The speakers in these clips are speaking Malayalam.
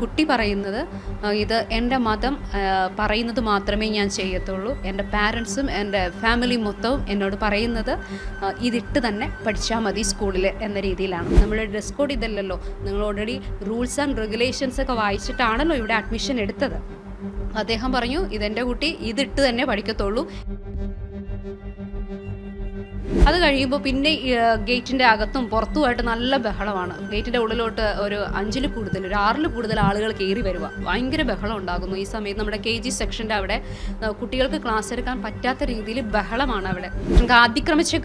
കുട്ടി പറയുന്നത് ഇത് എന്റെ മതം പറയുന്നത് മാത്രമേ ഞാൻ ചെയ്യത്തുള്ളൂ. എന്റെ പാരൻസും എന്റെ ഫാമിലി മൊത്തവും എന്നോട് പറയുന്നത് ഇതിട്ട് തന്നെ പഠിച്ചാൽ മതി സ്കൂളിൽ എന്ന രീതിയിലാണ്. നമ്മുടെ ഡ്രസ് കോഡ് ഇതല്ലല്ലോ. നിങ്ങൾ ഓൾറെഡി റൂൾസ് ആൻഡ് റെഗുലേഷൻസ് ഒക്കെ വായിച്ചിട്ടാണല്ലോ ഇവിടെ അഡ്മിഷൻ എടുത്തത്. അദ്ദേഹം പറഞ്ഞു ഇതെന്റെ കുട്ടി ഇതിട്ട് തന്നെ പഠിക്കത്തുള്ളൂ. അത് കഴിയുമ്പോൾ പിന്നെ ഗേറ്റിന്റെ അകത്തും പുറത്തുമായിട്ട് നല്ല ബഹളമാണ്. ഗേറ്റിന്റെ ഉള്ളിലോട്ട് ഒരു അഞ്ചിൽ കൂടുതൽ ഒരു ആറിൽ കൂടുതൽ ആളുകൾ കയറി വരിക. ഭയങ്കര ബഹളം ഉണ്ടാകുന്നു. ഈ സമയത്ത് നമ്മുടെ കെ ജി സെക്ഷന്റെ അവിടെ കുട്ടികൾക്ക് ക്ലാസ് എടുക്കാൻ പറ്റാത്ത രീതിയിൽ ബഹളമാണ് അവിടെ. നമുക്ക് അതിക്രമിച്ച്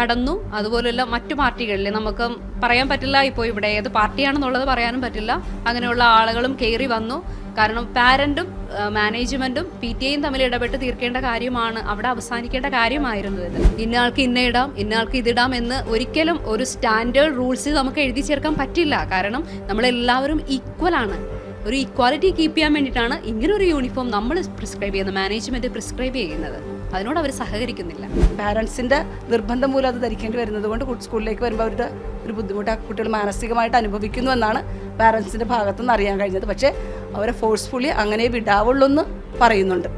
കടന്നു. അതുപോലെയുള്ള മറ്റു പാർട്ടികളിൽ നമുക്ക് പറയാൻ പറ്റില്ല ഇപ്പോൾ ഇവിടെ ഏത് പാർട്ടിയാണെന്നുള്ളത് പറയാനും പറ്റില്ല. അങ്ങനെയുള്ള ആളുകളും കയറി വന്നു. കാരണം പാരന്റും മാനേജ്മെന്റും പി ടി എയും തമ്മിൽ ഇടപെട്ട് തീർക്കേണ്ട കാര്യമാണ് അവിടെ അവസാനിക്കേണ്ട കാര്യമായിരുന്നു ഇത്. ഇന്നയാൾക്ക് ഇന്ന ഇടാം ഇന്നയാൾക്ക് ഇതിടാം എന്ന് ഒരിക്കലും ഒരു സ്റ്റാൻഡേർഡ് റൂൾസ് നമുക്ക് എഴുതി ചേർക്കാൻ പറ്റില്ല. കാരണം നമ്മളെല്ലാവരും ഈക്വൽ ആണ്. ഒരു ഈക്വാലിറ്റി കീപ്പ് ചെയ്യാൻ വേണ്ടിയിട്ടാണ് ഇങ്ങനെ ഒരു യൂണിഫോം നമ്മൾ പ്രിസ്ക്രൈബ് ചെയ്യുന്നത് മാനേജ്മെന്റ് പ്രിസ്ക്രൈബ് ചെയ്യുന്നത്. അതിനോട് അവർ സഹകരിക്കുന്നില്ല. പാരൻസിന്റെ നിർബന്ധം മൂലം അത് ധരിക്കേണ്ടി വരുന്നത് കൊണ്ട് സ്കൂളിലേക്ക് വരുമ്പോൾ അവരുടെ ഒരു ബുദ്ധിമുട്ട് ആ കുട്ടികൾ മാനസികമായിട്ട് അനുഭവിക്കുന്നു എന്നാണ് പാരൻസിന്റെ ഭാഗത്തുനിന്ന് അറിയാൻ കഴിഞ്ഞത്. പക്ഷേ അവരെ ഫോഴ്സ്ഫുള്ളി അങ്ങനെ വിടാവുള്ളൂ എന്ന് പറയുന്നുണ്ട്.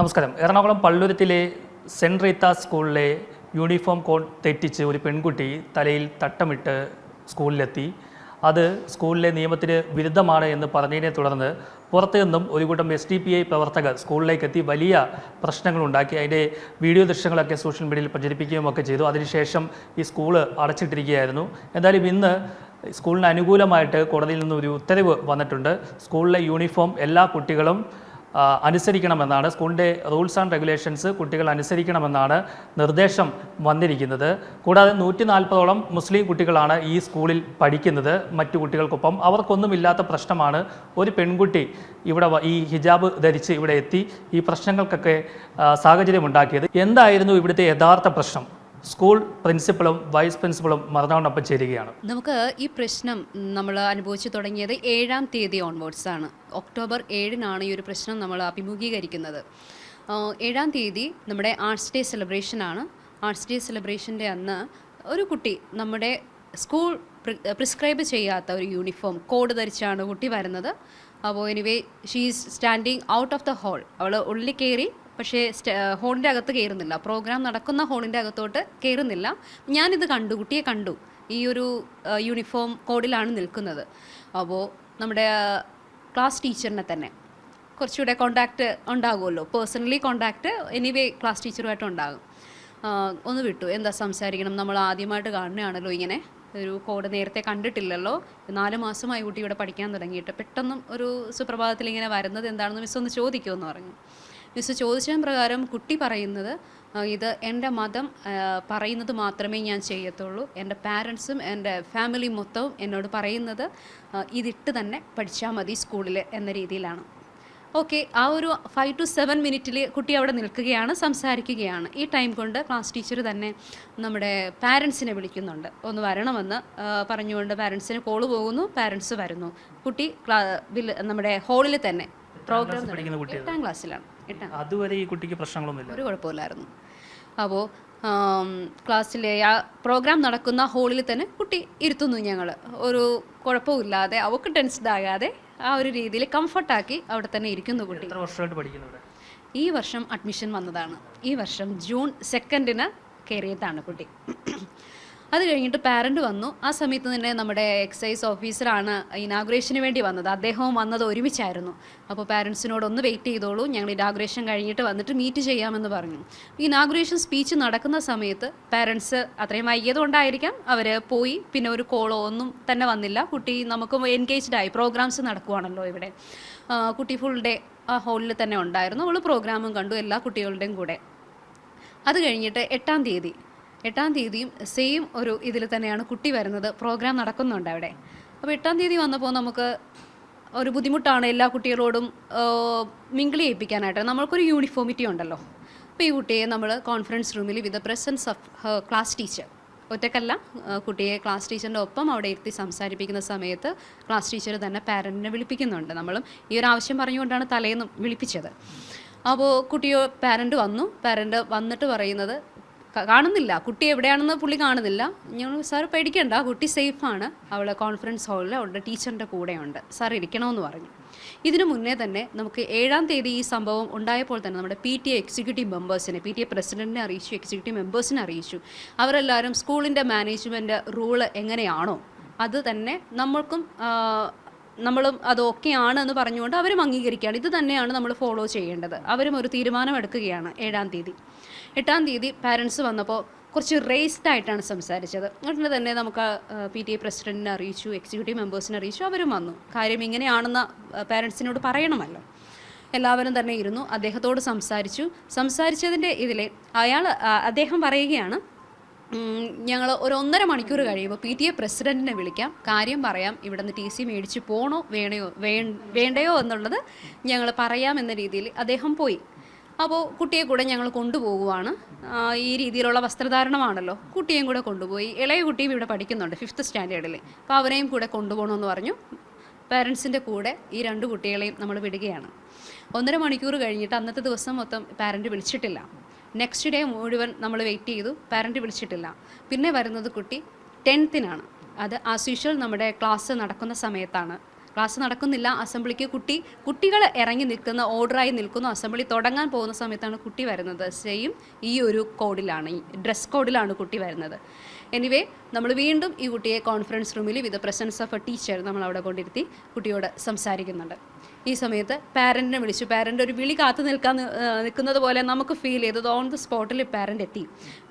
നമസ്കാരം. എറണാകുളം പള്ളൂരത്തിലെ സെന്റ് റീത്ത സ്കൂളിലെ യൂണിഫോം കോഡ് തെറ്റിച്ച് ഒരു പെൺകുട്ടി തലയിൽ തട്ടമിട്ട് സ്കൂളിലെത്തി. അത് സ്കൂളിലെ നിയമത്തിന് വിരുദ്ധമാണ് എന്ന് പറഞ്ഞതിനെ തുടർന്ന് പുറത്തു നിന്നും ഒരു കൂട്ടം എസ് ഡി പി ഐ പ്രവർത്തകർ സ്കൂളിലേക്ക് എത്തി വലിയ പ്രശ്നങ്ങളുണ്ടാക്കി. അതിന്റെ വീഡിയോ ദൃശ്യങ്ങളൊക്കെ സോഷ്യൽ മീഡിയയിൽ പ്രചരിപ്പിക്കുകയും ഒക്കെ ചെയ്തു. അതിനുശേഷം ഈ സ്കൂൾ അടച്ചിട്ടിരിക്കുകയായിരുന്നു. എന്തായാലും ഇന്ന് സ്കൂളിന് അനുകൂലമായിട്ട് കോടതിയിൽ നിന്ന് ഒരു ഉത്തരവ് വന്നിട്ടുണ്ട്. സ്കൂളിലെ യൂണിഫോം എല്ലാ കുട്ടികളും അനുസരിക്കണമെന്നാണ് സ്കൂളിന്റെ റൂൾസ് ആൻഡ് റെഗുലേഷൻസ് കുട്ടികൾ അനുസരിക്കണമെന്നാണ് നിർദ്ദേശം വന്നിരിക്കുന്നത്. കൂടാതെ നൂറ്റി നാൽപ്പതോളം മുസ്ലിം കുട്ടികളാണ് ഈ സ്കൂളിൽ പഠിക്കുന്നത്. മറ്റു കുട്ടികൾക്കൊപ്പം അവർക്കൊന്നുമില്ലാത്ത പ്രശ്നമാണ് ഒരു പെൺകുട്ടി ഇവിടെ ഈ ഹിജാബ് ധരിച്ച് ഇവിടെ എത്തി ഈ പ്രശ്നങ്ങൾക്കൊക്കെ സാഹചര്യമുണ്ടാക്കിയത്. എന്തായിരുന്നു ഇവിടുത്തെ യഥാർത്ഥ പ്രശ്നം? സ്കൂൾ പ്രിൻസിപ്പളും വൈസ് പ്രിൻസിപ്പളും മറന്നോടൊപ്പം ചേരുകയാണ്. നമുക്ക് ഈ പ്രശ്നം നമ്മൾ അനുഭവിച്ചു തുടങ്ങിയത് ഏഴാം തീയതി ഓൺവേർഡ്സ് ആണ്. ഒക്ടോബർ ഏഴിനാണ് ഈ ഒരു പ്രശ്നം നമ്മൾ അഭിമുഖീകരിക്കുന്നത്. ഏഴാം തീയതി നമ്മുടെ ആർട്സ് ഡേ സെലിബ്രേഷൻ ആണ്. ആർട്സ് ഡേ സെലിബ്രേഷന്റെ അന്ന് ഒരു കുട്ടി നമ്മുടെ സ്കൂൾ പ്രിസ്ക്രൈബ് ചെയ്യാത്ത ഒരു യൂണിഫോം കോഡ് ധരിച്ചാണ് കുട്ടി വരുന്നത്. അപ്പോൾ anyway she is standing out of the whole അവൾ ഉള്ളിൽ കയറി പക്ഷേ ഹോളിന്റെ അകത്ത് കയറുന്നില്ല പ്രോഗ്രാം നടക്കുന്ന ഹോളിന്റെ അകത്തോട്ട് കയറുന്നില്ല ഞാനിത് കണ്ടു കുട്ടിയെ കണ്ടു. ഈ ഒരു യൂണിഫോം കോഡിലാണ് നിൽക്കുന്നത്. അപ്പോൾ നമ്മുടെ ക്ലാസ് ടീച്ചറിനെ തന്നെ. കുറച്ചുകൂടെ കോണ്ടാക്റ്റ് ഉണ്ടാകുമല്ലോ. പേഴ്സണലി കോണ്ടാക്റ്റ് എനിവേ ക്ലാസ് ടീച്ചറുമായിട്ട് ഉണ്ടാകും. ഒന്ന് വിട്ടു. എന്താ സംസാരിക്കണം? നമ്മൾ ആദ്യമായിട്ട് കാണുകയാണല്ലോ ഇങ്ങനെ. ഒരു കോഡ് നേരത്തെ കണ്ടിട്ടില്ലല്ലോ. നാല് മാസമായി കുട്ടി ഇവിടെ പഠിക്കാൻ തുടങ്ങിയിട്ട്. പെട്ടെന്നും ഒരു സുപ്രഭാതത്തിൽ ഇങ്ങനെ വരുന്നത് എന്താണെന്ന് മിസ് ഒന്ന് ചോദിക്കുമെന്ന് പറഞ്ഞു. മിസ് ചോദിച്ചതിന് പ്രകാരം കുട്ടി പറയുന്നത് ഇത് എന്റെ മതം പറയുന്നത് മാത്രമേ ഞാൻ ചെയ്യത്തുള്ളൂ. എന്റെ പാരൻസും എന്റെ ഫാമിലി മൊത്തവും എന്നോട് പറയുന്നത് ഇതിട്ട് തന്നെ പഠിച്ചാൽ മതി സ്കൂളിൽ എന്ന രീതിയിലാണ്. ഓക്കെ ആ ഒരു ഫൈവ് ടു സെവൻ മിനിറ്റിൽ കുട്ടി അവിടെ നിൽക്കുകയാണ് സംസാരിക്കുകയാണ്. ഈ ടൈം കൊണ്ട് ക്ലാസ് ടീച്ചർ തന്നെ നമ്മുടെ പാരൻസിനെ വിളിക്കുന്നുണ്ട്. ഒന്ന് വരണമെന്ന് പറഞ്ഞുകൊണ്ട് പാരൻസിന് കോൾ പോകുന്നു പാരൻസ് വരുന്നു. കുട്ടി ക്ലാ നമ്മുടെ ഹാളിൽ തന്നെ പ്രോഗ്രാം എട്ടാം ക്ലാസ്സിലാണ് അതുവരെ ഈ കുട്ടിക്ക് പ്രശ്നങ്ങളൊന്നുമില്ല. ഒരു കുഴപ്പമില്ലായിരുന്നു. അപ്പോൾ ക്ലാസ്സിലെ ആ പ്രോഗ്രാം നടക്കുന്ന ഹോളിൽ തന്നെ കുട്ടി ഇരുത്തുന്നു ഞങ്ങൾ ഒരു കുഴപ്പമില്ലാതെ അവൾക്ക് ടെൻസ്ഡ് ആകാതെ ആ ഒരു രീതിയിൽ കംഫർട്ടാക്കി അവിടെ തന്നെ ഇരിക്കുന്നു കുട്ടി. എത്ര വർഷമായിട്ട് പഠിക്കുന്നു ഈ വർഷം അഡ്മിഷൻ വന്നതാണ്. ഈ വർഷം ജൂൺ സെക്കൻഡിന് കയറിയതാണ് കുട്ടി. അത് കഴിഞ്ഞിട്ട് പാരന്റ് വന്നു. ആ സമയത്ത് തന്നെ നമ്മുടെ എക്സൈസ് ഓഫീസറാണ് ഇനാഗുറേഷന് വേണ്ടി വന്നത്. അദ്ദേഹവും വന്നത് ഒരുമിച്ചായിരുന്നു. അപ്പോൾ പാരൻസിനോട് ഒന്ന് വെയിറ്റ് ചെയ്തോളൂ. ഞങ്ങൾ ഇനാഗുറേഷൻ കഴിഞ്ഞിട്ട് വന്നിട്ട് മീറ്റ് ചെയ്യാമെന്ന് പറഞ്ഞു. ഇനാഗുറേഷൻ സ്പീച്ച് നടക്കുന്ന സമയത്ത് പാരൻസ് അത്രയും വൈകിയതുകൊണ്ടായിരിക്കാം അവർ പോയി. പിന്നെ ഒരു കോളോ ഒന്നും തന്നെ വന്നില്ല. കുട്ടി നമുക്ക് എൻഗേജ്ഡ് ആയി. പ്രോഗ്രാംസ് നടക്കുവാണല്ലോ ഇവിടെ. കുട്ടി ഫുൾ ഡേ ആ ഹോളിൽ തന്നെ ഉണ്ടായിരുന്നു. അവൾ പ്രോഗ്രാമും കണ്ടു എല്ലാ കുട്ടികളുടെയും കൂടെ. അത് കഴിഞ്ഞിട്ട് എട്ടാം തീയതി എട്ടാം തീയതിയും സെയിം ഒരു ഇതിൽ തന്നെയാണ് കുട്ടി വരുന്നത്. പ്രോഗ്രാം നടക്കുന്നുണ്ട് അവിടെ. അപ്പോൾ എട്ടാം തീയതി വന്നപ്പോൾ നമുക്ക് ഒരു ബുദ്ധിമുട്ടാണ് എല്ലാ കുട്ടികളോടും മിങ്കിൾ ചെയ്യിപ്പിക്കാനായിട്ട്. നമ്മൾക്കൊരു യൂണിഫോമിറ്റി ഉണ്ടല്ലോ. അപ്പോൾ ഈ കുട്ടിയെ നമ്മൾ കോൺഫറൻസ് റൂമിൽ with the presence of class teacher ഒറ്റക്കല്ല കുട്ടിയെ ക്ലാസ് ടീച്ചറിന്റെ ഒപ്പം അവിടെ ഇരുത്തി സംസാരിപ്പിക്കുന്ന സമയത്ത് ക്ലാസ് ടീച്ചർ തന്നെ പാരന്റിനെ വിളിപ്പിക്കുന്നുണ്ട്. നമ്മളും ഈ ഒരു ആവശ്യം പറഞ്ഞുകൊണ്ടാണ് തലേന്നും വിളിപ്പിച്ചത്. അപ്പോൾ കുട്ടിയോ പാരന്റ് വന്നു. പാരന്റ് വന്നിട്ട് പറയുന്നത് കാണുന്നില്ല. കുട്ടി എവിടെയാണെന്ന് പുള്ളി കാണുന്നില്ല. ഞങ്ങൾ സാർ പേടിക്കണ്ട. കുട്ടി സേഫാണ്. അവൾ കോൺഫറൻസ് ഹാളിൽ അവളുടെ ടീച്ചറിന്റെ കൂടെയുണ്ട്. സാർ ഇരിക്കണമെന്ന് പറഞ്ഞു. ഇതിനു മുന്നേ തന്നെ നമുക്ക് ഏഴാം തീയതി ഈ സംഭവം ഉണ്ടായപ്പോൾ തന്നെ നമ്മുടെ പി ടി എ എക്സിക്യൂട്ടീവ് മെമ്പേഴ്സിനെ പി ടി എ പ്രസിഡന്റിനെ അറിയിച്ചു. എക്സിക്യൂട്ടീവ് മെമ്പേഴ്സിനെ അറിയിച്ചു. അവരെല്ലാവരും സ്കൂളിന്റെ മാനേജ്മെന്റ് റൂൾ എങ്ങനെയാണോ അത് തന്നെ നമ്മൾക്കും നമ്മളും അത് ഓക്കെയാണ് എന്ന് പറഞ്ഞുകൊണ്ട് അവരും അംഗീകരിക്കുകയാണ്. ഇത് തന്നെയാണ് നമ്മൾ ഫോളോ ചെയ്യേണ്ടത്. അവരും ഒരു തീരുമാനമെടുക്കുകയാണ് ഏഴാം തീയതി. എട്ടാം തീയതി പാരൻസ് വന്നപ്പോൾ കുറച്ച് റേസ്ഡ് ആയിട്ടാണ് സംസാരിച്ചത്. ഉടനെ തന്നെ നമുക്ക് പി ടി എ പ്രസിഡന്റിനെ അറിയിച്ചു എക്സിക്യൂട്ടീവ് മെമ്പേഴ്സിനെ അറിയിച്ചു അവരും വന്നു. കാര്യം ഇങ്ങനെയാണെന്ന് പാരൻസിനോട് പറയണമല്ലോ. എല്ലാവരും തന്നെ ഇരുന്നു അദ്ദേഹത്തോട് സംസാരിച്ചു. സംസാരിച്ചതിന്റെ ഇതിലെ അയാൾ അദ്ദേഹം പറയുകയാണ് ഞങ്ങൾ ഒരു ഒന്നര മണിക്കൂർ കഴിയുമ്പോൾ പി ടി എ പ്രസിഡന്റിനെ വിളിക്കാം. കാര്യം പറയാം ഇവിടെ നിന്ന് ടി സി മേടിച്ച് പോണോ വേണയോ വേണ്ടയോ എന്നുള്ളത് ഞങ്ങൾ പറയാം എന്ന രീതിയിൽ അദ്ദേഹം പോയി. അപ്പോൾ കുട്ടിയെ കൂടെ ഞങ്ങൾ കൊണ്ടുപോകുവാണ്. ഈ രീതിയിലുള്ള വസ്ത്രധാരണമാണല്ലോ. കുട്ടിയെയും കൂടെ കൊണ്ടുപോയി. ഇളയ കുട്ടിയും ഇവിടെ പഠിക്കുന്നുണ്ട് ഫിഫ്ത്ത് സ്റ്റാൻഡേർഡിൽ അപ്പോൾ അവരെയും കൂടെ കൊണ്ടുപോകണമെന്ന് പറഞ്ഞു. പാരൻസിന്റെ കൂടെ ഈ രണ്ട് കുട്ടികളെയും നമ്മൾ വിടുകയാണ്. ഒന്നര മണിക്കൂർ കഴിഞ്ഞിട്ട് അന്നത്തെ ദിവസം മൊത്തം പാരന്റ് വിളിച്ചിട്ടില്ല. നെക്സ്റ്റ് ഡേ മുഴുവൻ നമ്മൾ വെയിറ്റ് ചെയ്തു പാരന്റ് വിളിച്ചിട്ടില്ല. പിന്നെ വരുന്നത് കുട്ടി ടെൻത്തിനാണ് അത് ആസ് യൂഷ്വൽ നമ്മുടെ ക്ലാസ് നടക്കുന്ന സമയത്താണ്. ക്ലാസ് നടക്കുന്നില്ല. അസംബ്ലിക്ക് കുട്ടി കുട്ടികൾ ഇറങ്ങി നിൽക്കുന്ന ഓർഡറായി നിൽക്കുന്നു. അസംബ്ലി തുടങ്ങാൻ പോകുന്ന സമയത്താണ് കുട്ടി വരുന്നത്. സെയിം ഈ ഒരു കോഡിലാണ് ഈ ഡ്രസ് കോഡിലാണ് കുട്ടി വരുന്നത്. എനിവേ നമ്മൾ വീണ്ടും ഈ കുട്ടിയെ കോൺഫറൻസ് റൂമിൽ with presence of a teacher നമ്മൾ അവിടെ കൊണ്ടിരുത്തി കുട്ടിയോട് സംസാരിക്കുന്നുണ്ട്. ഈ സമയത്ത് പാരന്റിനെ വിളിച്ചു. പാരന്റ് ഒരു വിളി കാത്തു നിൽക്കാൻ നിൽക്കുന്നത് പോലെ നമുക്ക് ഫീൽ ചെയ്തത് ഓൺ ദി സ്പോട്ടിൽ പാരന്റ് എത്തി.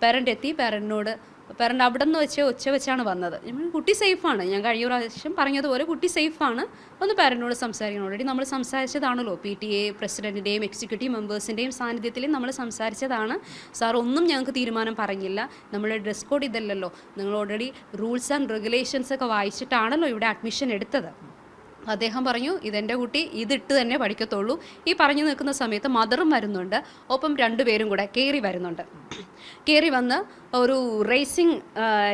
പാരന്റ് എത്തി. പാരന്റിനോട് പാരന്റ് അവിടെ നിന്ന് വെച്ച് ഒച്ച വെച്ചാണ് വന്നത്. കുട്ടി സേഫാണ് ഞാൻ കഴിഞ്ഞ പ്രാവശ്യം പറഞ്ഞതുപോലെ കുട്ടി സേഫാണ് ഒന്ന് പാരന്റിനോട് സംസാരിക്കണം. ഓൾറെഡി നമ്മൾ സംസാരിച്ചതാണല്ലോ. പി ടി എ പ്രസിഡന്റിന്റെയും എക്സിക്യൂട്ടീവ് മെമ്പേഴ്സിന്റെയും സാന്നിധ്യത്തിൽ നമ്മൾ സംസാരിച്ചതാണ്. സാർ ഒന്നും ഞങ്ങൾക്ക് തീരുമാനം പറഞ്ഞില്ല. നമ്മുടെ ഡ്രസ് കോഡ് ഇതല്ലല്ലോ. നിങ്ങൾ ഓൾറെഡി റൂൾസ് ആൻഡ് റെഗുലേഷൻസ് ഒക്കെ വായിച്ചിട്ടാണല്ലോ ഇവിടെ അഡ്മിഷൻ എടുത്തത്. അദ്ദേഹം പറഞ്ഞു ഇതെന്റെ കുട്ടി ഇതിട്ട് തന്നെ പഠിക്കത്തുള്ളൂ. ഈ പറഞ്ഞു നിൽക്കുന്ന സമയത്ത് മദറും വരുന്നുണ്ട്. ഒപ്പം രണ്ടുപേരും കൂടെ കയറി വരുന്നുണ്ട്. കയറി വന്ന് ഒരു റേസിംഗ്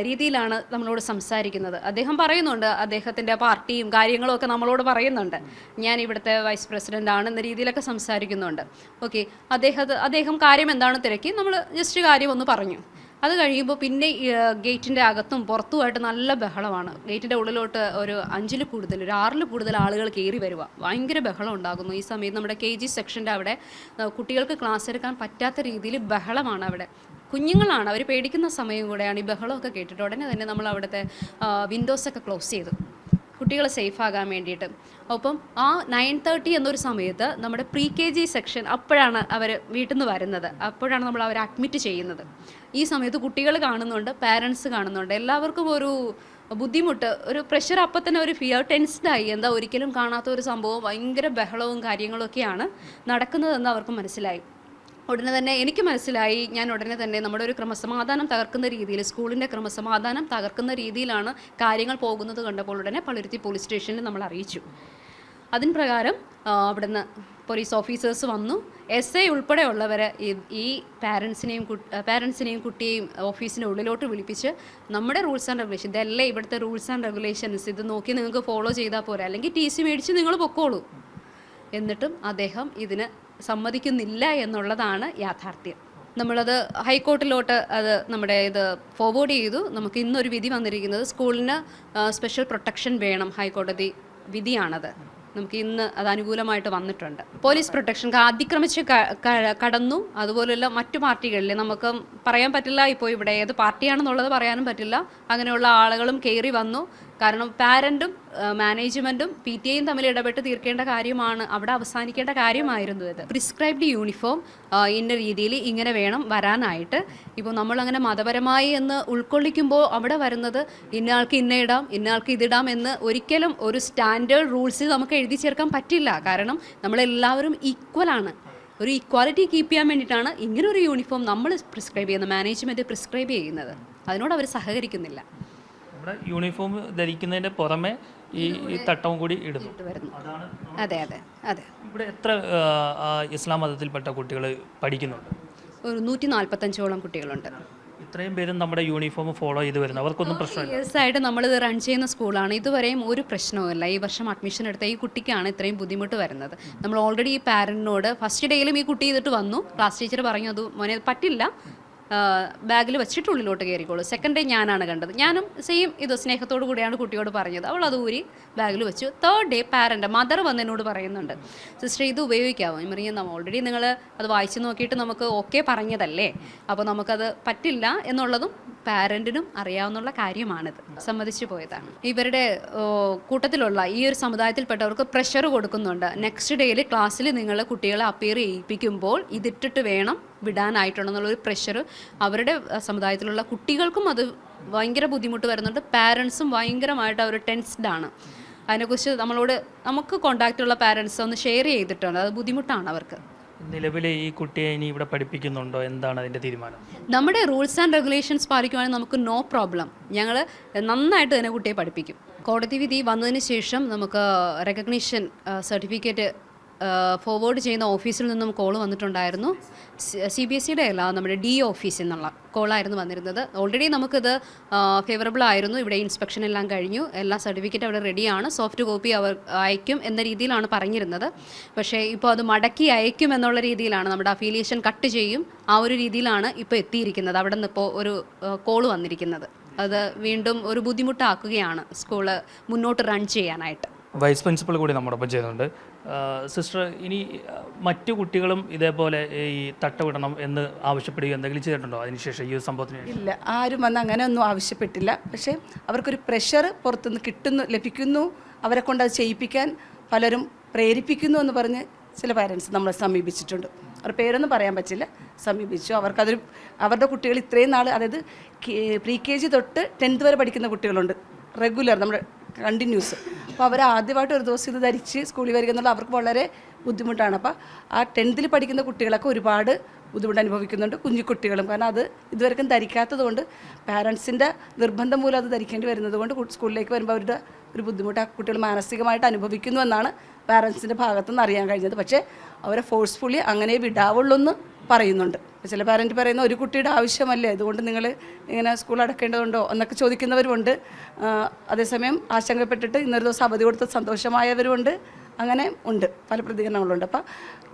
രീതിയിലാണ് നമ്മളോട് സംസാരിക്കുന്നത്. അദ്ദേഹം പറയുന്നുണ്ട് അദ്ദേഹത്തിന്റെ പാർട്ടിയും കാര്യങ്ങളും ഒക്കെ നമ്മളോട് പറയുന്നുണ്ട്. ഞാൻ ഇവിടുത്തെ വൈസ് പ്രസിഡന്റ് ആണ് എന്ന രീതിയിലൊക്കെ സംസാരിക്കുന്നുണ്ട്. ഓക്കെ അദ്ദേഹത്തെ അദ്ദേഹം കാര്യം എന്താണ് തിരക്കി? നമ്മൾ ജസ്റ്റ് കാര്യം ഒന്ന് പറഞ്ഞു. അത് കഴിയുമ്പോൾ പിന്നെ ഗേറ്റിന്റെ അകത്തും പുറത്തുമായിട്ട് നല്ല ബഹളമാണ്. ഗേറ്റിന്റെ ഉള്ളിലോട്ട് ഒരു അഞ്ചിൽ കൂടുതൽ ഒരു ആറിൽ കൂടുതൽ ആളുകൾ കയറി വരിക ഭയങ്കര ബഹളം ഉണ്ടാകുന്നു. ഈ സമയത്ത് നമ്മുടെ കെ ജി സെക്ഷന്റെ അവിടെ കുട്ടികൾക്ക് ക്ലാസ് എടുക്കാൻ പറ്റാത്ത രീതിയിൽ ബഹളമാണ് അവിടെ. കുഞ്ഞുങ്ങളാണ് അവർ പേടിക്കുന്ന സമയം കൂടെയാണ് ഈ ബഹളമൊക്കെ കേട്ടിട്ട് ഉടനെ തന്നെ നമ്മൾ അവിടുത്തെ വിൻഡോസൊക്കെ ക്ലോസ് ചെയ്തു. കുട്ടികൾ സേഫ് ആകാൻ വേണ്ടിയിട്ട്. ഒപ്പം ആ നയൻ തേർട്ടി എന്നൊരു സമയത്ത് നമ്മുടെ പ്രീ കെ ജി സെക്ഷൻ അപ്പോഴാണ് അവർ വീട്ടിൽ നിന്ന് വരുന്നത്. അപ്പോഴാണ് നമ്മൾ അവരെ അഡ്മിറ്റ് ചെയ്യുന്നത്. ഈ സമയത്ത് കുട്ടികൾ കാണുന്നുണ്ട് പാരൻസ് കാണുന്നുണ്ട്. എല്ലാവർക്കും ഒരു ബുദ്ധിമുട്ട് ഒരു പ്രഷർ അപ്പം തന്നെ ഒരു ഫിയർ ടെൻസ്ഡായി എന്താ ഒരിക്കലും കാണാത്ത ഒരു സംഭവം ഭയങ്കര ബഹളവും കാര്യങ്ങളൊക്കെയാണ് നടക്കുന്നതെന്ന് അവർക്ക് മനസ്സിലായി. ഉടനെ തന്നെ എനിക്ക് മനസ്സിലായി. ഞാൻ ഉടനെ തന്നെ നമ്മുടെ ഒരു ക്രമസമാധാനം തകർക്കുന്ന രീതിയിൽ സ്കൂളിന്റെ ക്രമസമാധാനം തകർക്കുന്ന രീതിയിലാണ് കാര്യങ്ങൾ പോകുന്നത് കണ്ടപ്പോൾ ഉടനെ പളുരുത്തി പോലീസ് സ്റ്റേഷനിൽ നമ്മൾ അറിയിച്ചു. അതിന് പ്രകാരം അവിടുന്ന് പോലീസ് ഓഫീസേഴ്സ് വന്നു. എസ് ഐ ഉൾപ്പെടെയുള്ളവരെ ഈ- ഈ പാരൻസിനെയും പാരൻസിനെയും കുട്ടിയെയും ഓഫീസിന്റെ ഉള്ളിലോട്ട് വിളിപ്പിച്ച് നമ്മുടെ റൂൾസ് ആൻഡ് റെഗുലേഷൻ ഇതല്ലേ ഇവിടുത്തെ റൂൾസ് ആൻഡ് റെഗുലേഷൻസ് ഇത് നോക്കി നിങ്ങൾക്ക് ഫോളോ ചെയ്താൽ പോരെ. അല്ലെങ്കിൽ ടി സി മേടിച്ച് നിങ്ങൾ പൊക്കോളൂ. എന്നിട്ടും അദ്ദേഹം ഇതിന് സമ്മതിക്കുന്നില്ല എന്നുള്ളതാണ് യാഥാർത്ഥ്യം. നമ്മളത് ഹൈക്കോർട്ടിലോട്ട് അത് നമ്മുടെ ഇത് ഫോർവേഡ് ചെയ്തു. നമുക്ക് ഇന്നൊരു വിധി വന്നിരിക്കുന്നത് സ്കൂളിന് സ്പെഷ്യൽ പ്രൊട്ടക്ഷൻ വേണം ഹൈക്കോടതി വിധിയാണത്. നമുക്ക് ഇന്ന് അത് അനുകൂലമായിട്ട് വന്നിട്ടുണ്ട്. പോലീസ് പ്രൊട്ടക്ഷൻ അതിക്രമിച്ച് കടന്നു. അതുപോലെയുള്ള മറ്റു പാർട്ടികളിൽ നമുക്ക് പറയാൻ പറ്റില്ല ഇപ്പോൾ ഇവിടെ ഏത് പാർട്ടിയാണെന്നുള്ളത് പറയാനും പറ്റില്ല. അങ്ങനെയുള്ള ആളുകളും കയറി വന്നു. കാരണം പാരന്റും മാനേജ്മെന്റും പി ടി എയും തമ്മിൽ ഇടപെട്ട് തീർക്കേണ്ട കാര്യമാണ് അവിടെ അവസാനിക്കേണ്ട കാര്യമായിരുന്നു ഇത്. പ്രിസ്ക്രൈബ്ഡ് യൂണിഫോം ഇന്ന രീതിയിൽ ഇങ്ങനെ വേണം വരാനായിട്ട്. ഇപ്പോൾ നമ്മളങ്ങനെ മതപരമായി എന്ന് ഉൾക്കൊള്ളിക്കുമ്പോൾ അവിടെ വരുന്നത് ഇന്നയാൾക്ക് ഇന്ന ഇടാം ഇന്നയാൾക്ക് ഇതിടാം എന്ന് ഒരിക്കലും ഒരു സ്റ്റാൻഡേർഡ് റൂൾസ് നമുക്ക് എഴുതി ചേർക്കാൻ പറ്റില്ല. കാരണം നമ്മളെല്ലാവരും ഈക്വലാണ് ഒരു ഇക്വാലിറ്റി കീപ്പ് ചെയ്യാൻ വേണ്ടിയിട്ടാണ് ഇങ്ങനൊരു യൂണിഫോം നമ്മൾ പ്രിസ്ക്രൈബ് ചെയ്യുന്നത് മാനേജ്മെന്റ് പ്രിസ്ക്രൈബ് ചെയ്യുന്നത്. അതിനോട് അവർ സഹകരിക്കുന്നില്ല. നമ്മുടെ യൂണിഫോം ധരിക്കുന്നതിന്റെ പുറമെ ഈ തട്ടവും കൂടി ഇടുന്നു. അതെ അതെ അതെ. ഇവിടെ എത്ര ഇസ്ലാം മതത്തിൽപ്പെട്ട കുട്ടികൾ പഠിക്കുന്നുണ്ട്? ഒരു നൂറ്റി നാൽപ്പത്തഞ്ചോളം കുട്ടികളുണ്ട്. ഇത്രയും പേരും നമ്മുടെ യൂണിഫോം ഫോളോ ചെയ്ത് വരുന്നു. അവർക്കൊന്നും പ്രശ്നമില്ല. ഇയേഴ്സ് ആയിട്ട് ഇത് റൺ ചെയ്യുന്ന സ്കൂളാണ് ഇതുവരെയും ഒരു പ്രശ്നവുമില്ല. ഈ വർഷം അഡ്മിഷൻ എടുത്ത ഈ കുട്ടിക്കാണ് ഇത്രയും ബുദ്ധിമുട്ട് വരുന്നത്. നമ്മൾ ഓൾറെഡി ഈ പാരന്റിനോട് ഫസ്റ്റ് ഡേയിലും ഈ കുട്ടി ചെയ്തിട്ട് വന്നു. ക്ലാസ് ടീച്ചർ പറഞ്ഞു അത് മോനെ പറ്റില്ല. ബാഗിൽ വെച്ചിട്ട് ഉള്ളിലോട്ട് കയറിക്കോളൂ. സെക്കൻഡ് ഡേ ഞാനാണ് കണ്ടത്. ഞാനും സെയിം ഇത് സ്നേഹത്തോടു കൂടിയാണ് കുട്ടിയോട് പറഞ്ഞത്. അവൾ അത് ഊരി ബാഗിൽ വെച്ചു. തേർഡ് ഡേ പാരന്റ് മദർ വന്ന് എന്നോട് പറയുന്നുണ്ട്. സിസ്റ്റർ ഇത് ഉപയോഗിക്കാമോ ഞാൻ നമ്മൾ ഓൾറെഡി നിങ്ങൾ അത് വായിച്ചു നോക്കിയിട്ട് നമുക്ക് ഓക്കെ പറഞ്ഞതല്ലേ? അപ്പോൾ നമുക്കത് പറ്റില്ല എന്നുള്ളതും പാരന്റിനും അറിയാവുന്ന കാര്യമാണിത്. സമ്മതിച്ചു പോയതാണ്. ഇവരുടെ കൂട്ടത്തിലുള്ള ഈ ഒരു സമുദായത്തിൽപ്പെട്ടവർക്ക് പ്രഷർ കൊടുക്കുന്നുണ്ട്. നെക്സ്റ്റ് ഡേയിൽ ക്ലാസ്സിൽ നിങ്ങൾ കുട്ടികളെ അപ്പിയർ ചെയ്യിപ്പിക്കുമ്പോൾ ഇതിട്ടിട്ട് വേണം വിടാനായിട്ടുണ്ടെന്നുള്ളൊരു പ്രഷർ അവരുടെ സമുദായത്തിലുള്ള കുട്ടികൾക്കും അത് ഭയങ്കര ബുദ്ധിമുട്ട് വരുന്നുണ്ട്. പാരൻസും ഭയങ്കരമായിട്ട് അവർ ടെൻസ്ഡ് ആണ്. അതിനെക്കുറിച്ച് നമ്മളോട് നമുക്ക് കോണ്ടാക്റ്റുള്ള പാരൻസ് ഒന്ന് ഷെയർ ചെയ്തിട്ടുണ്ട്. അത് ബുദ്ധിമുട്ടാണ് അവർക്ക്. നിലവിലെ ഈ കുട്ടിയെ ഇനി ഇവിടെ പഠിപ്പിക്കുന്നുണ്ടോ? എന്താണ് അതിന്റെ തീരുമാനം? നമ്മുടെ റൂൾസ് ആൻഡ് റെഗുലേഷൻസ് പാലിക്കുവാണെങ്കിൽ നമുക്ക് നോ പ്രോബ്ലം ഞങ്ങൾ നന്നായിട്ട് തന്നെ കുട്ടിയെ പഠിപ്പിക്കും. കോടതി വിധി വന്നതിന് ശേഷം നമുക്ക് റെക്കഗ്നീഷൻ സർട്ടിഫിക്കറ്റ് ഫോർവേഡ് ചെയ്യുന്ന ഓഫീസിൽ നിന്നും കോൾ വന്നിട്ടുണ്ടായിരുന്നു. സി ബി എസ് സിയുടെ അല്ല നമ്മുടെ ഡി ഓഫീസിൽ നിന്നുള്ള കോളായിരുന്നു വന്നിരുന്നത്. ഓൾറെഡി നമുക്കിത് ഫേവറബിൾ ആയിരുന്നു. ഇവിടെ ഇൻസ്പെക്ഷൻ എല്ലാം കഴിഞ്ഞു. എല്ലാ സർട്ടിഫിക്കറ്റ് അവിടെ റെഡിയാണ് സോഫ്റ്റ് കോപ്പി അവർ അയക്കും എന്ന രീതിയിലാണ് പറഞ്ഞിരുന്നത്. പക്ഷേ ഇപ്പോൾ അത് മടക്കി അയക്കും എന്നുള്ള രീതിയിലാണ് നമ്മുടെ അഫിലിയേഷൻ കട്ട് ചെയ്യും. ആ ഒരു രീതിയിലാണ് ഇപ്പോൾ എത്തിയിരിക്കുന്നത്. അവിടെ നിന്ന് ഇപ്പോൾ ഒരു കോൾ വന്നിരിക്കുന്നത്. അത് വീണ്ടും ഒരു ബുദ്ധിമുട്ടാക്കുകയാണ് സ്കൂൾ മുന്നോട്ട് റൺ ചെയ്യാനായിട്ട്. വൈസ് പ്രിൻസിപ്പൾ കൂടി നമ്മോടൊപ്പം ചെയ്യുന്നുണ്ട്. സിസ്റ്റർ ഇനി മറ്റു കുട്ടികളും ഇതേപോലെ ഈ തട്ടവിടണം എന്ന് ആവശ്യപ്പെടുകയോ എന്തെങ്കിലും ചെയ്തിട്ടുണ്ടോ? അതിനുശേഷം ഈ സംഭവത്തിന് ഇല്ല ആരും വന്ന് അങ്ങനെ ഒന്നും ആവശ്യപ്പെട്ടില്ല. പക്ഷേ അവർക്കൊരു പ്രഷർ പുറത്തുനിന്ന് കിട്ടുന്നു ലഭിക്കുന്നു. അവരെ കൊണ്ട് അത് ചെയ്യിപ്പിക്കാൻ പലരും പ്രേരിപ്പിക്കുന്നു എന്ന് പറഞ്ഞ് ചില പാരൻസ് നമ്മളെ സമീപിച്ചിട്ടുണ്ട്. അവർ പേരൊന്നും പറയാൻ പറ്റില്ല. സമീപിച്ചു. അവർക്കതൊരു അവരുടെ കുട്ടികൾ ഇത്രയും നാൾ അതായത് പ്രീ കെ ജി തൊട്ട് ടെൻത്ത് വരെ പഠിക്കുന്ന കുട്ടികളുണ്ട്. റെഗുലർ നമ്മുടെ കണ്ടിന്യൂസ്. അപ്പോൾ അവർ ആദ്യമായിട്ട് ഒരു ദിവസം ഇത് ധരിച്ച് സ്കൂളിൽ വരിക എന്നുള്ള അവർക്ക് വളരെ ബുദ്ധിമുട്ടാണ്. അപ്പോൾ ആ ടെൻത്തിൽ പഠിക്കുന്ന കുട്ടികളൊക്കെ ഒരുപാട് ബുദ്ധിമുട്ട് അനുഭവിക്കുന്നുണ്ട് കുഞ്ഞു കുട്ടികളും കാരണം അത് ഇതുവരെക്കും ധരിക്കാത്തത് കൊണ്ട് പാരൻസിന്റെ നിർബന്ധം മൂലം അത് ധരിക്കേണ്ടി വരുന്നത് കൊണ്ട് സ്കൂളിലേക്ക് വരുമ്പോൾ അവരുടെ ഒരു ബുദ്ധിമുട്ട് ആ കുട്ടികൾ മാനസികമായിട്ട് അനുഭവിക്കുന്നു എന്നാണ് പാരൻസിന്റെ ഭാഗത്തു നിന്ന് അറിയാൻ കഴിഞ്ഞത്. പക്ഷേ അവരെ ഫോഴ്സ്ഫുള്ളി അങ്ങനെ വിടാവുള്ളൂ എന്ന് പറയുന്നുണ്ട് ചില പാരന്റ് പറയുന്ന ഒരു കുട്ടിയുടെ ആവശ്യമല്ലേ? അതുകൊണ്ട് നിങ്ങൾ ഇങ്ങനെ സ്കൂൾ അടക്കേണ്ടതുണ്ടോ എന്നൊക്കെ ചോദിക്കുന്നവരുമുണ്ട്. അതേസമയം ആശങ്കപ്പെട്ടിട്ട് ഇന്നൊരു ദിവസം അവധി കൊടുത്ത് സന്തോഷമായവരുമുണ്ട്. അങ്ങനെ ഉണ്ട്. പല പ്രതികരണങ്ങളുണ്ട്. അപ്പം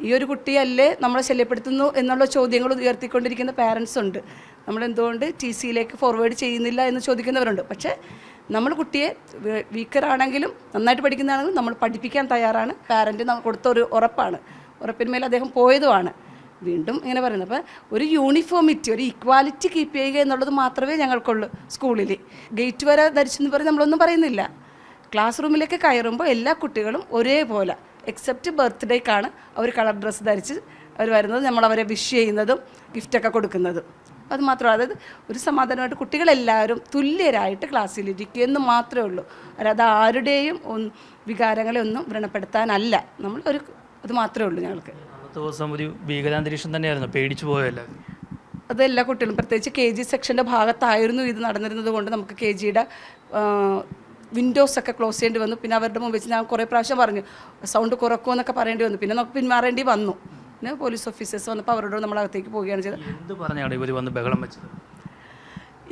ഈ ഒരു കുട്ടിയല്ലേ നമ്മളെ ശല്യപ്പെടുത്തുന്നു എന്നുള്ള ചോദ്യങ്ങൾ ഉയർത്തിക്കൊണ്ടിരിക്കുന്ന പാരൻസ് ഉണ്ട്. നമ്മളെന്തുകൊണ്ട് ടി സിയിലേക്ക് ഫോർവേഡ് ചെയ്യുന്നില്ല എന്ന് ചോദിക്കുന്നവരുണ്ട്. പക്ഷേ നമ്മൾ കുട്ടിയെ വീക്കറാണെങ്കിലും നന്നായിട്ട് പഠിക്കുന്നതാണെങ്കിലും നമ്മൾ പഠിപ്പിക്കാൻ തയ്യാറാണ്. പാരന്റ് കൊടുത്ത ഒരു ഉറപ്പാണ്. ഉറപ്പിന്മേൽ അദ്ദേഹം പോയതുമാണ്. വീണ്ടും ഇങ്ങനെ പറയുന്നത് അപ്പോൾ ഒരു യൂണിഫോമിറ്റി ഒരു ഇക്വാലിറ്റി കീപ്പ് ചെയ്യുക എന്നുള്ളത് മാത്രമേ ഞങ്ങൾക്കുള്ളൂ സ്കൂളിൽ ഗേറ്റ് വരെ ധരിച്ചെന്ന് പറഞ്ഞ് നമ്മളൊന്നും പറയുന്നില്ല. ക്ലാസ് റൂമിലേക്ക് കയറുമ്പോൾ എല്ലാ കുട്ടികളും ഒരേപോലെ എക്സെപ്റ്റ് ബർത്ത്ഡേക്കാണ് അവർ കളർ ഡ്രസ്സ് ധരിച്ച് അവർ വരുന്നത് നമ്മൾ അവരെ വിഷ് ചെയ്യുന്നതും ഗിഫ്റ്റൊക്കെ കൊടുക്കുന്നതും. അത് മാത്രമല്ല അതായത് ഒരു സമാധാനമായിട്ട് കുട്ടികളെല്ലാവരും തുല്യരായിട്ട് ക്ലാസ്സിലിരിക്കുക എന്ന് മാത്രമേ ഉള്ളൂ. അല്ലാതെ ആരുടെയും ഒന്ന് വികാരങ്ങളെ ഒന്നും വ്രണപ്പെടുത്താനല്ല. നമ്മൾ ഒരു അത് മാത്രമേ ഉള്ളൂ ഞങ്ങൾക്ക്. ദിവസം ഒരു ഭീകരാന്തരീക്ഷം തന്നെയായിരുന്നു. പേടിച്ചു പോയല്ല അത് എല്ലാ കുട്ടികളും. പ്രത്യേകിച്ച് കെ ജി സെക്ഷന്റെ ഭാഗത്തായിരുന്നു ഇത് നടന്നിരുന്നത് കൊണ്ട് നമുക്ക് കെ ജിയുടെ വിൻഡോസ് ഒക്കെ ക്ലോസ് ചെയ്യേണ്ടി വന്നു. പിന്നെ അവരുടെ മുമ്പ് വെച്ച് ഞാൻ കുറേ പ്രാവശ്യം പറഞ്ഞു സൗണ്ട് കുറക്കുമെന്നൊക്കെ പറയേണ്ടി വന്നു. പിന്നെ നമുക്ക് പിന്മാറേണ്ടി വന്നു. പിന്നെ പോലീസ് ഓഫീസേഴ്സ് വന്നപ്പോൾ അവരോട് നമ്മൾ അകത്തേക്ക് പോവുകയാണ് ചെയ്തത്. എന്ത് പറഞ്ഞാണ് ഇവർ വന്ന് ബഹളം വെച്ചത്?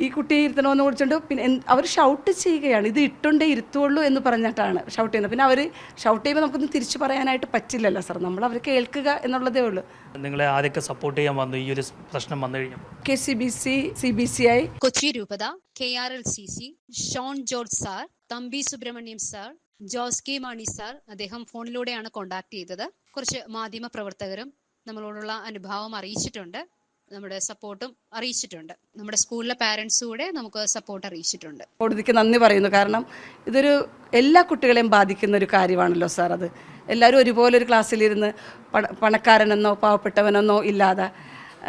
ഈ കുട്ടിയെ ഇരുത്തണമെന്ന് വിളിച്ചിട്ടുണ്ട് പിന്നെ അവർ ഷൗട്ട് ചെയ്യുകയാണ്. ഇത് ഇട്ടുണ്ടേ ഇരുത്തുള്ളൂ എന്ന് പറഞ്ഞിട്ടാണ് ഷൗട്ട് ചെയ്യുന്നത്. പിന്നെ അവർ ഷൗട്ട് ചെയ്യുമ്പോൾ നമുക്കൊന്നും തിരിച്ചു പറയാനായിട്ട് പറ്റില്ലല്ലോ സാർ നമ്മൾ അവർ കേൾക്കുക എന്നുള്ളതേ ഉള്ളൂ. നിങ്ങളെ ആരൊക്കെ സപ്പോർട്ട് ചെയ്യാൻ വന്നു. ഈ ഒരു പ്രശ്നം വന്നു കഴിഞ്ഞപ്പോൾ K C B C C B C I. Kochi രൂപത K R L C C Shone George sir Thampi Subramaniam sir Jose K Mani sir അദ്ദേഹം ഫോണിലൂടെയാണ് കോണ്ടാക്ട് ചെയ്തത്. കുറച്ച് മാധ്യമ പ്രവർത്തകരും നമ്മളോടുള്ള അനുഭാവം അറിയിച്ചിട്ടുണ്ട്. നമ്മുടെ സപ്പോർട്ടും അറിയിച്ചിട്ടുണ്ട്. നമ്മുടെ സ്കൂളിലെ പാരൻസ് കൂടെ നമുക്ക് സപ്പോർട്ട് അറിയിച്ചിട്ടുണ്ട്. കോടതിക്ക് നന്ദി പറയുന്നു. കാരണം ഇതൊരു എല്ലാ കുട്ടികളെയും ബാധിക്കുന്ന ഒരു കാര്യമാണല്ലോ സാർ അത്. എല്ലാവരും ഒരുപോലെ ഒരു ക്ലാസ്സിലിരുന്ന് പണ പണക്കാരനെന്നോ പാവപ്പെട്ടവനെന്നോ ഇല്ലാതെ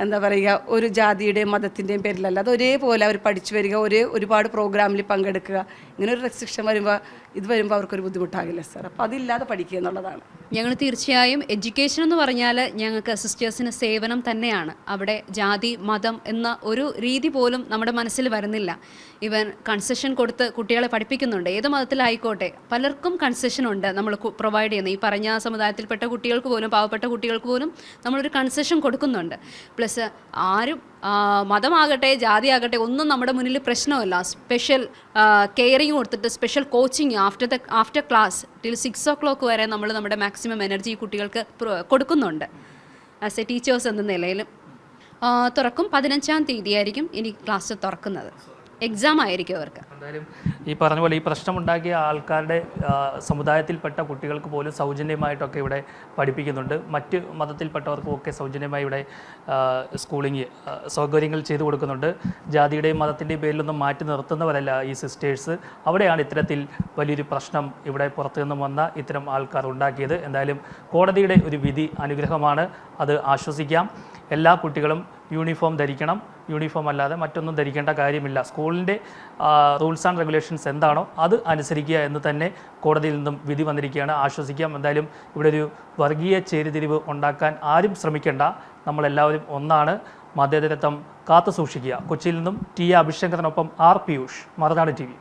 എന്താ പറയുക ഒരു ജാതിയുടെയും മതത്തിന്റെയും പേരിലല്ല. അത് ഒരേപോലെ അവർ പഠിച്ചു വരിക ഒരേ ഒരുപാട് പ്രോഗ്രാമിൽ പങ്കെടുക്കുക. ഇങ്ങനെ ഒരു റെസ്ട്രിക്ഷൻ വരുമ്പോൾ ഇത് വരുമ്പോൾ അവർക്കൊരു ബുദ്ധിമുട്ടാകില്ല സർ അപ്പോൾ അതില്ലാതെ പഠിക്കുക എന്നുള്ളതാണ്. ഞങ്ങൾ തീർച്ചയായും എഡ്യൂക്കേഷൻ എന്ന് പറഞ്ഞാൽ ഞങ്ങൾക്ക് സിസ്റ്റേഴ്സിന് സേവനം തന്നെയാണ്. അവിടെ ജാതി മതം എന്ന ഒരു രീതി പോലും നമ്മുടെ മനസ്സിൽ വരുന്നില്ല. ഇവൻ കൺസെഷൻ കൊടുത്ത് കുട്ടികളെ പഠിപ്പിക്കുന്നുണ്ട്. ഏത് മതത്തിലായിക്കോട്ടെ പലർക്കും കൺസെഷൻ ഉണ്ട് നമ്മൾ പ്രൊവൈഡ് ചെയ്യുന്നത്. ഈ പറഞ്ഞ സമുദായത്തിൽപ്പെട്ട കുട്ടികൾക്ക് പോലും പാവപ്പെട്ട കുട്ടികൾക്ക് പോലും നമ്മളൊരു കൺസെഷൻ കൊടുക്കുന്നുണ്ട്. പ്ലസ് ആരും മതമാകട്ടെ ജാതി ആകട്ടെ ഒന്നും നമ്മുടെ മുന്നിൽ പ്രശ്നമല്ല. സ്പെഷ്യൽ കെയറിങ് കൊടുത്തിട്ട് special coaching after the after class till six o'clock വരെ നമ്മൾ നമ്മുടെ മാക്സിമം എനർജി കുട്ടികൾക്ക് കൊടുക്കുന്നുണ്ട്. ആസ് എ ടീച്ചേഴ്സ് എന്ന നിലയിലും. തുറക്കും പതിനഞ്ചാം തീയതി ആയിരിക്കും ഇനി ക്ലാസ് തുറക്കുന്നത്. എക്സാം ആയിരിക്കും അവർക്ക്. എന്തായാലും ഈ പറഞ്ഞ പോലെ ഈ പ്രശ്നമുണ്ടാക്കിയ ആൾക്കാരുടെ സമുദായത്തിൽപ്പെട്ട കുട്ടികൾക്ക് പോലും സൗജന്യമായിട്ടൊക്കെ ഇവിടെ പഠിപ്പിക്കുന്നുണ്ട്. മറ്റ് മതത്തിൽപ്പെട്ടവർക്കും ഒക്കെ സൗജന്യമായി ഇവിടെ സ്കൂളിങ് സൗകര്യങ്ങൾ ചെയ്തു കൊടുക്കുന്നുണ്ട്. ജാതിയുടെയും മതത്തിന്റെയും പേരിലൊന്നും മാറ്റി നിർത്തുന്നവരല്ല ഈ സിസ്റ്റേഴ്സ് അവിടെയാണ് ഇത്തരത്തിൽ വലിയൊരു പ്രശ്നം ഇവിടെ പുറത്തു നിന്നും വന്ന ഇത്തരം ആൾക്കാർ ഉണ്ടാക്കിയത്. എന്തായാലും കോടതിയുടെ ഒരു വിധി അനുഗ്രഹമാണ്. അത് ആശ്വസിക്കാം. എല്ലാ കുട്ടികളും യൂണിഫോം ധരിക്കണം യൂണിഫോം അല്ലാതെ മറ്റൊന്നും ധരിക്കേണ്ട കാര്യമില്ല. സ്കൂളിന്റെ റൂൾസ് ആൻഡ് റെഗുലേഷൻസ് എന്താണോ അത് അനുസരിക്കുക എന്ന് തന്നെ കോടതിയിൽ നിന്നും വിധി വന്നിരിക്കുകയാണ്. ആശ്വസിക്കാം. എന്തായാലും ഇവിടെ ഒരു വർഗീയ ചേരിതിരിവ് ഉണ്ടാക്കാൻ ആരും ശ്രമിക്കേണ്ട. നമ്മളെല്ലാവരും ഒന്നാണ്. മതേതരത്വം കാത്തു സൂക്ഷിക്കുക കൊച്ചിയിൽ നിന്നും T A അഭിഷേകത്തിനൊപ്പം R Piyush Marunadu T V.